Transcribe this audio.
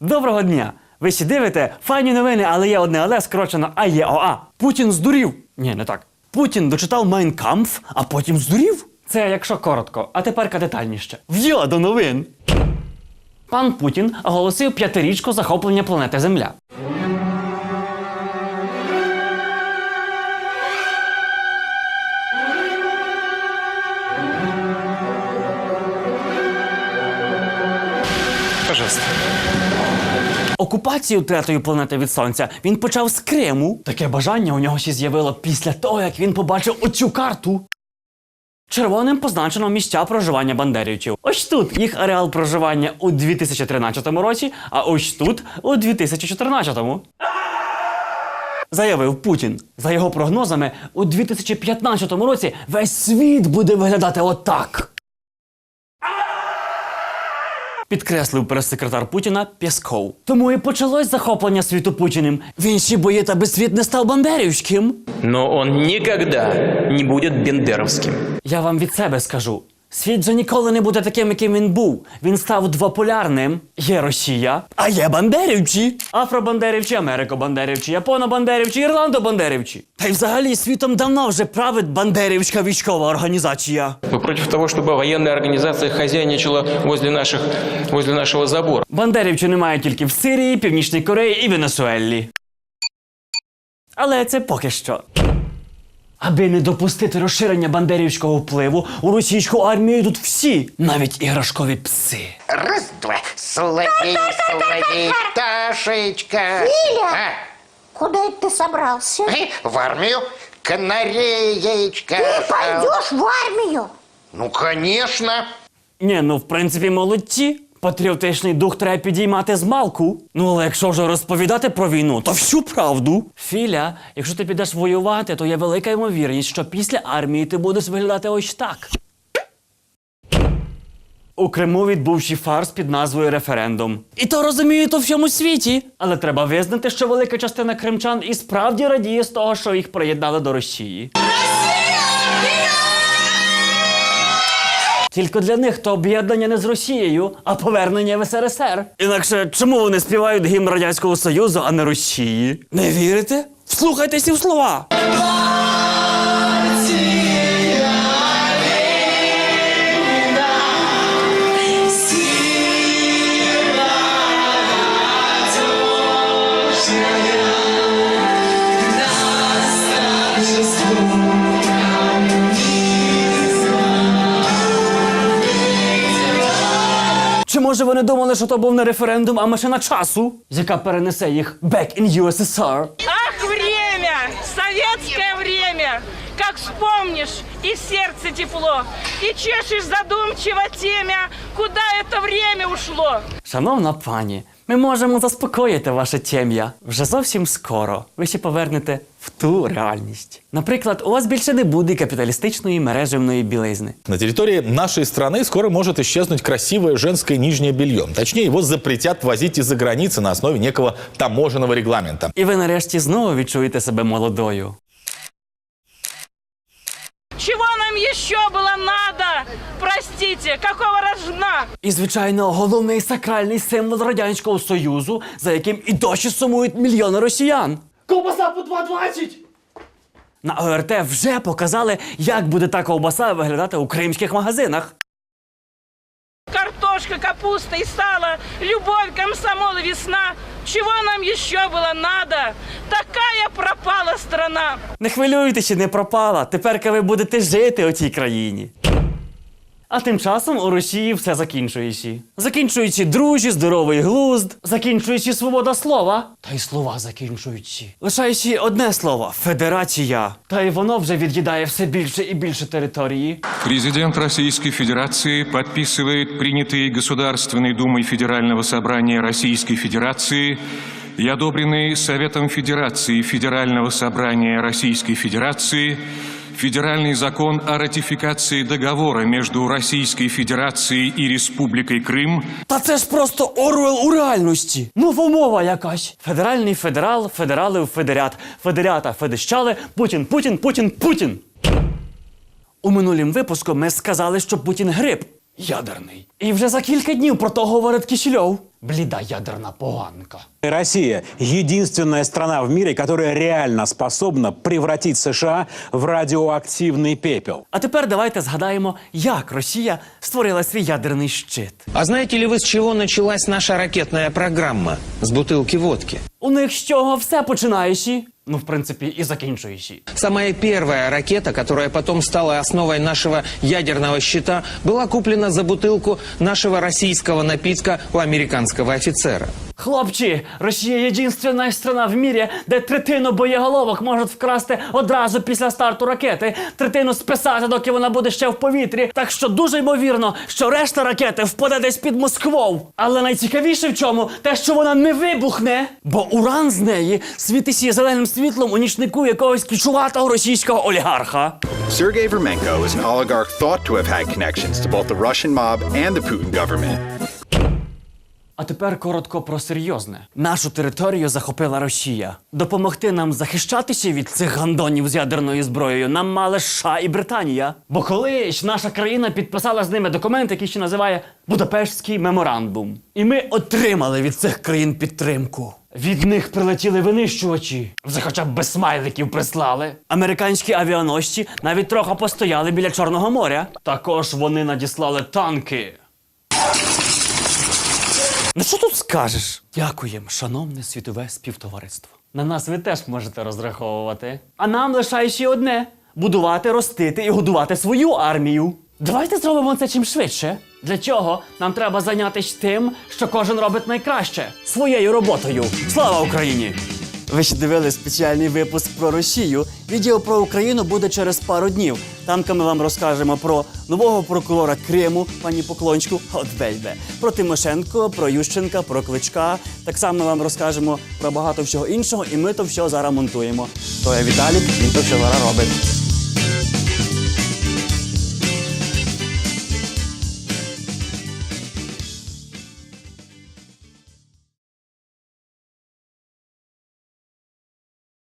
Доброго дня! Ви ще дивите файні новини, але є одне але скорочено АЄОА. Путін здурів. Ні, не так. Путін дочитав Майн Кампф, а потім здурів. Це якщо коротко, а тепер детальніше. В'йо до новин. Пан Путін оголосив п'ятирічку захоплення планети Земля. Пожалуйста. Окупацію третьої планети від сонця він почав з Криму. Таке бажання у нього ще з'явило після того, як він побачив оцю карту. Червоним позначено місця проживання бандерівців. Ось тут їх ареал проживання у 2013 році, а ось тут у 2014. Заявив Путін. За його прогнозами, у 2015 році весь світ буде виглядати отак. Підкреслив прес-секретар Путіна Пєсков. Тому і почалось захоплення світу Путіним. Він ще боїть, аби світ не став бандерівським. Но он ніколи не буде бендеровським. Я вам від себе скажу. Світ же ніколи не буде таким, яким він був. Він став двополярним. Є Росія, а є бандерівці. Афробандерівці, америкобандерівці, японобандерівці, ірландобандерівці. Та й взагалі світом давно вже править бандерівська військова організація. Мы против того, чтобы военная организация хозяйничала возле, наших, возле нашего забора. Бандерівці немає тільки в Сирії, Північній Кореї і Венесуелі. Але це поки що. Аби не допустити розширення бандерівського впливу, у російську армію йдуть всі, навіть іграшкові пси. Раз, два. Соловей, соловей, Ташечка. Филя! А, Куда это ты собрался? э, в армию? Канареечка. Ты пойдешь в армию? Ну, конечно. Ні, ну в принципі молодці. Патріотичний дух треба підіймати з малку. Ну але якщо вже розповідати про війну, то всю правду. Філя, якщо ти підеш воювати, то є велика ймовірність, що після армії ти будеш виглядати ось так. У Криму відбувши фарс під назвою референдум. І то розуміють у всьому світі. Але треба визнати, що велика частина кримчан і справді радіє з того, що їх приєднали до Росії. Тільки для них то об'єднання не з Росією, а повернення в СРСР. Інакше чому вони співають гімн Радянського Союзу, а не Росії? Не вірите? Вслухайтеся в слова. Може вони думали, що то був не референдум, а машина часу, яка перенесе їх back in USSR? Ах, время! Советское время! Как вспомнишь, и сердце тепло, и чешешь задумчиво темя, куда это время ушло. Шановна пані, ми можемо заспокоїти ваше тєм'я. Вже зовсім скоро. Ви ще повернете в ту реальність. Наприклад, у вас більше не буде капіталістичної мережевної білизни. На территории нашей страны скоро может исчезнуть красивое женское нижнее белье. Точнее, его запретят возить из-за границы на основе некого таможенного регламента. І ви нарешті знову відчуєте себе молодою. Чего нам еще было надо? Простите, какого рожна? І, звичайно, головний сакральний символ Радянського Союзу, за яким і досі сумують мільйони росіян. Ковбаса по 2,20! На ОРТ вже показали, як буде та ковбаса виглядати у кримських магазинах. Картошка, капуста и сало, любовь, комсомол и весна. Чего нам еще было надо? Такая пропала страна. Не хвилюйтеся, не пропала. Тепер ви будете жити у цій країні. А тим часом у Росії все закінчується. Закінчуючи дружі, здоровий глузд, закінчуючи свобода слова, та й слова закінчуючи. Лишаючи одне слово федерація. Та й воно вже від'їдає все більше і більше території. Президент Российской Федерации подписывает принятые Государственной Думой Федерального собрания Российской Федерации и одобренные Советом Федерации Федерального собрания Российской Федерации Федеральный закон о ратификации договора между Российской Федерацией и Республикой Крым Та це ж просто Орвел у реальності. Новомова якась. Федеральний федерал, федералив федерят, федерята, федещали, Путін, Путін, Путін, Путін. У минулім випуску ми сказали, що Путін гриб ядерний. І вже за кілька днів про то говорить Кісільов. Бліда ядерна поганка. Россия – единственная страна в мире, которая реально способна превратить США в радиоактивный пепел. А тепер давайте згадаємо, як Росія створила свій ядерний щит. А знаете ли вы, с чего началась наша ракетная программа? С бутылки водки. У них з чого все починаючи, ну в принципі і закінчуючи. Самая первая ракета, которая потом стала основой нашего ядерного щита, была куплена за бутылку нашего российского напитка у американского офицера. Хлопці, Росія єдинственна страна в мірі, де третину боєголовок можуть вкрасти одразу після старту ракети, третину списати, доки вона буде ще в повітрі. Так що дуже ймовірно, що решта ракети впаде десь під Москвою. Але найцікавіше в чому те, що вона не вибухне, бо уран з неї світиться зеленим світлом у нічнику якогось кічуватого російського олігарха. Sergei Vermenko is an oligarch thought to have had connections to both the Russian mob and the Putin government. Тепер коротко про серйозне. Нашу територію захопила Росія. Допомогти нам захищатися від цих гандонів з ядерною зброєю нам мали США і Британія. Бо колись наша країна підписала з ними документ, який ще називає Будапештський меморандум. І ми отримали від цих країн підтримку. Від них прилетіли винищувачі. Вже хоча б без смайликів прислали. Американські авіаносці навіть трохи постояли біля Чорного моря. Також вони надіслали танки. Ну що тут скажеш? Дякуємо, шановне світове співтовариство. На нас ви теж можете розраховувати. А нам лишає ще одне: будувати, ростити і годувати свою армію. Давайте зробимо це чим швидше. Для чого нам треба зайнятися тим, що кожен робить найкраще своєю роботою. Слава Україні! Ви ще дивились спеціальний випуск про Росію. Відео про Україну буде через пару днів. Там ми вам розкажемо про нового прокурора Криму, пані Поклонську, от бельбе, про Тимошенко, про Ющенка, про Кличка. Так само вам розкажемо про багато всього іншого, і ми то все зараз монтуємо. То я Віталік, він то все зараз робить.